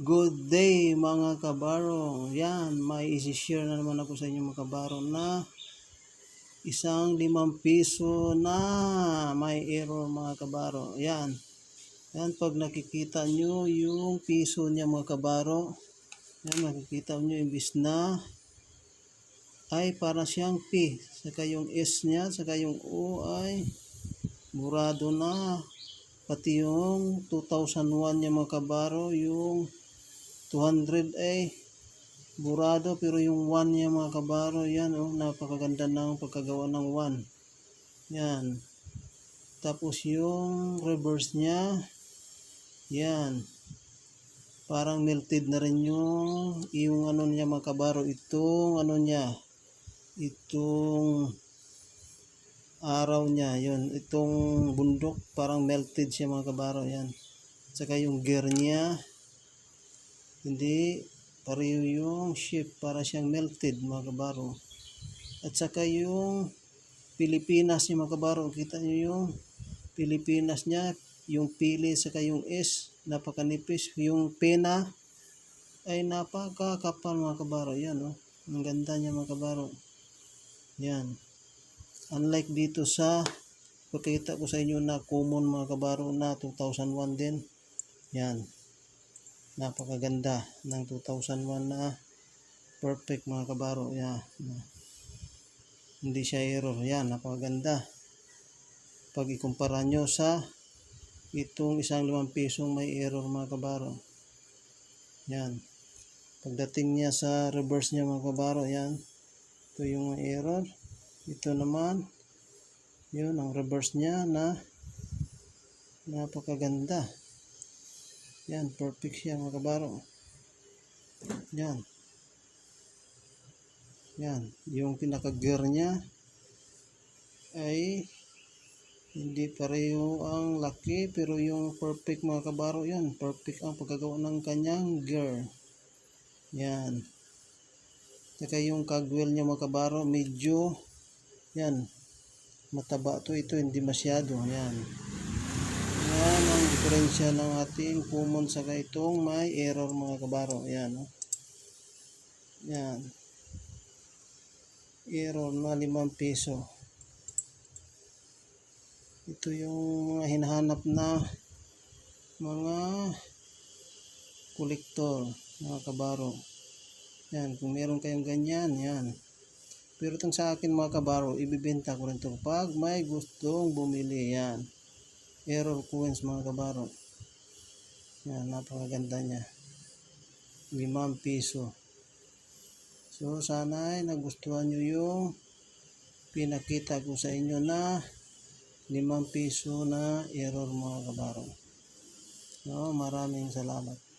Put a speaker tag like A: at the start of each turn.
A: Good day mga kabaro. Yan, may isi-share na naman ako sa inyo mga kabaro na isang limang piso na may error mga kabaro. Yan. Yan, pag nakikita nyo yung piso niya mga kabaro, yan, makikita nyo imbis na ay para siyang P. Saka yung S niya, saka yung O ay murado na. Pati yung 2001 niya mga kabaro, yung 200 ay burado. Pero yung 1 niya mga kabaro yan oh napakaganda ng pagkagawa ng 1 yan. Tapos yung reverse niya yan. Parang melted na rin yung yung ano niya mga kabaro. Itong ano niya itong araw niya yun. Itong bundok parang melted siya mga kabaro yan. Saka yung gear niya hindi pareho yung shape para siyang melted mga kabaro. At saka yung Pilipinas niya mga kabaro kita niyo yung Pilipinas niya yung pili saka yung S napakanipis. Yung pena ay napakakapal mga kabaro. Yan oh. Ang ganda niya mga kabaro. Yan. Unlike dito sa pagkita ko sa inyo na common mga kabaro na 2001 din. Yan napakaganda ng 2001 na perfect mga kabaro. Yan. Hindi siya error. Yan napakaganda. Pag ikumpara nyo sa itong isang limang pisong may error mga kabaro. Yan. Pagdating niya sa reverse niya mga kabaro yan. Ito yung may error. Ito naman yun ang reverse niya na napakaganda yan, perfect siya mga kabaro. Yan. Yan, yung pinaka-gear niya ay hindi pareho ang laki pero yung perfect mga kabaro yan. Perfect ang pagkagawa ng kanyang gear. Yan. Saka yung cagwheel niya mga kabaro medyo yan mataba to ito hindi masyado yan diferensya ng ating common sa itong may error mga kabaro. Yan. Oh. Yan. Error na 5 piso. Ito yung mga hinahanap na mga kolektor mga kabaro. Yan. Kung meron kayong ganyan, yan. Pero itong sa akin mga kabaro, ibibenta ko rin ito pag may gustong bumili. Yan error coins mga kabaro. Yan napakaganda niya. 5 piso. So sana ay nagustuhan nyo yung pinakita ko sa inyo na 5 piso na error mga kabaro. No, maraming salamat